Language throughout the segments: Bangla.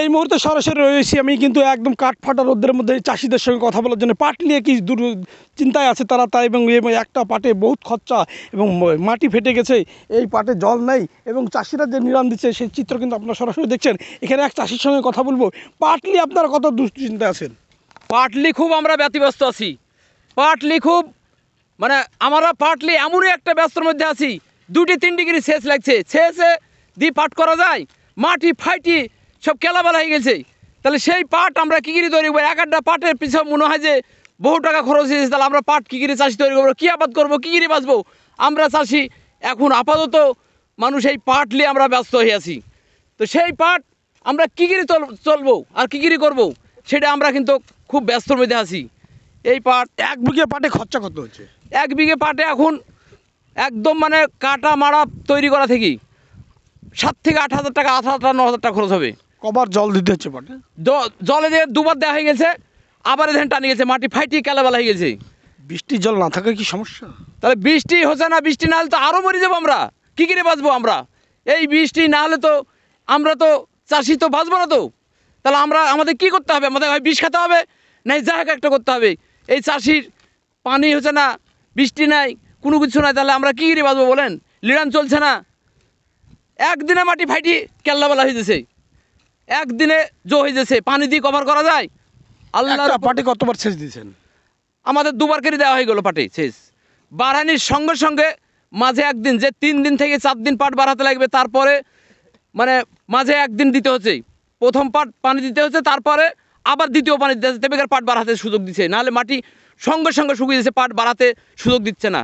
এই মুহূর্তে সরাসরি রয়েছি আমি, কিন্তু একদম কাঠ ফাটা রোদ্রের মধ্যে চাষিদের সঙ্গে কথা বলার জন্য। পাট নিয়ে কি দূর চিন্তায় আছে তারা, তাই এবং একটা পাটে বহুত খরচা এবং মাটি ফেটে গেছে, এই পাটে জল নেই এবং চাষিরা যে নিরাম দিচ্ছে, সেই চিত্র কিন্তু আপনারা সরাসরি দেখছেন। এখানে এক চাষির সঙ্গে কথা বলব। পাট নিয়ে আপনারা কত দুশ্চিন্তায় আছেন? পাটলি খুব আমরা ব্যতিব্যস্ত আছি। পাটলি খুব মানে আমরা পাটলি এমনই একটা ব্যস্তর মধ্যে আছি। দুটি তিন ডিগ্রি সেচ লাগছে। সেচে দিয়ে পাট করা যায়, মাটি ফাইটি সব কেলাবেলা হয়ে গেছে। তাহলে সেই পাট আমরা কী করে তৈরি করব? এক একটা পাটের পিছনে মনে হয় যে বহু টাকা খরচ হয়েছে তাহলে আমরা পাট কী করে চাষি তৈরি করব? কী আবাদ করব? কী করে বাঁচবো? আমরা চাষি এখন আপাতত মানুষ এই পাট নিয়ে আমরা ব্যস্ত হয়ে আছি। তো সেই পাট আমরা কী করে চল- চলবো আর কী করে করব সেটা আমরা কিন্তু খুব ব্যস্তর মধ্যে আছি। এই পাট এক বিঘে পাটে খরচা কত হচ্ছে? এক বিঘে পাটে এখন একদম মানে কাটা মারা তৈরি করা থেকে সাত থেকে আট হাজার টাকা আট হাজার টাকা ন হাজার টাকা খরচ হবে। কবার জল দিতে হচ্ছে পাটে জ- জলে দিয়ে দুবার দেওয়া হয়ে গেছে আবার এখানে টানে গেছে মাটি ফাইটি কেলাবেলা হয়ে গেছে। বৃষ্টির জল না থাকা কি সমস্যা? তাহলে বৃষ্টি হচ্ছে না বৃষ্টি না হলে তো আরও মরে যাব আমরা। কী করে বাঁচবো আমরা? এই বৃষ্টি না হলে তো আমরা তো চাষি তো বাঁচবো না তো। তাহলে আমরা আমাদের কি করতে হবে? আমাদের হয় বিষ খেতে হবে নাই যা হোক একটা করতে হবে। এই চাষির পানি হচ্ছে না বৃষ্টি নাই কোনো কিছু নাই তাহলে আমরা কী করে বাঁচবো বলেন? লিড়ান চলছে না। একদিনে মাটি ফাইটি কেল্লাবেলা হয়ে যাচ্ছে একদিনে জো হয়ে যাচ্ছে পানি দিয়ে কভার করা যায়? আল্লাহ পাটে কতবার সেচ দিয়েছেন? আমাদের দুবার করে দেওয়া হয়ে গেল পাটে শেষ। বাড়ানির সঙ্গে সঙ্গে মাঝে একদিন যে তিন দিন থেকে চার দিন পাট বাড়াতে লাগবে তারপরে মানে মাঝে একদিন দিতে হচ্ছে। প্রথম পাট পানি দিতে হচ্ছে তারপরে আবার দ্বিতীয় পানি দিতে হচ্ছে তেবেকার পাট বাড়াতে সুযোগ দিচ্ছে। নাহলে মাটি সঙ্গে সঙ্গে শুকিয়ে যাচ্ছে পাট বাড়াতে সুযোগ দিচ্ছে না।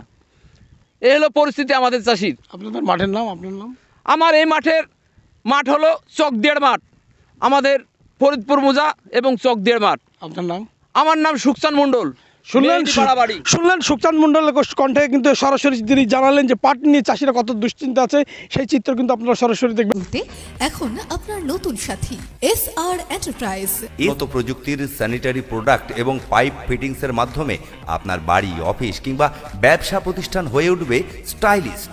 এই হলো পরিস্থিতি আমাদের চাষির। আপনাদের মাঠের নাম আপনার নাম? আমার এই মাঠের মাঠ হলো চকদিয়ার মাঠ। আমাদের ফরিদপুর মোজা এবং চকদিয়ার মাঠ। আপনার নাম? আমার নাম সুকচান মণ্ডল। শুনলেন শুনলেন সুখচাঁদ মণ্ডলের কণ্ঠে কিন্তু সরাসরি তিনি জানালেন যে পাট নিয়ে চাষিরা কত দুশ্চিন্তা আছে সেই চিত্র কিন্তু আপনারা সরাসরি দেখবেন। এখন আপনার নতুন সাথী এস আর এন্টারপ্রাইজ উন্নত প্রযুক্তির স্যানিটারি প্রোডাক্ট এবং পাইপ ফিটিংসের মাধ্যমে আপনার বাড়ি অফিস কিংবা ব্যবসা প্রতিষ্ঠান হয়ে উঠবে স্টাইলিস্ট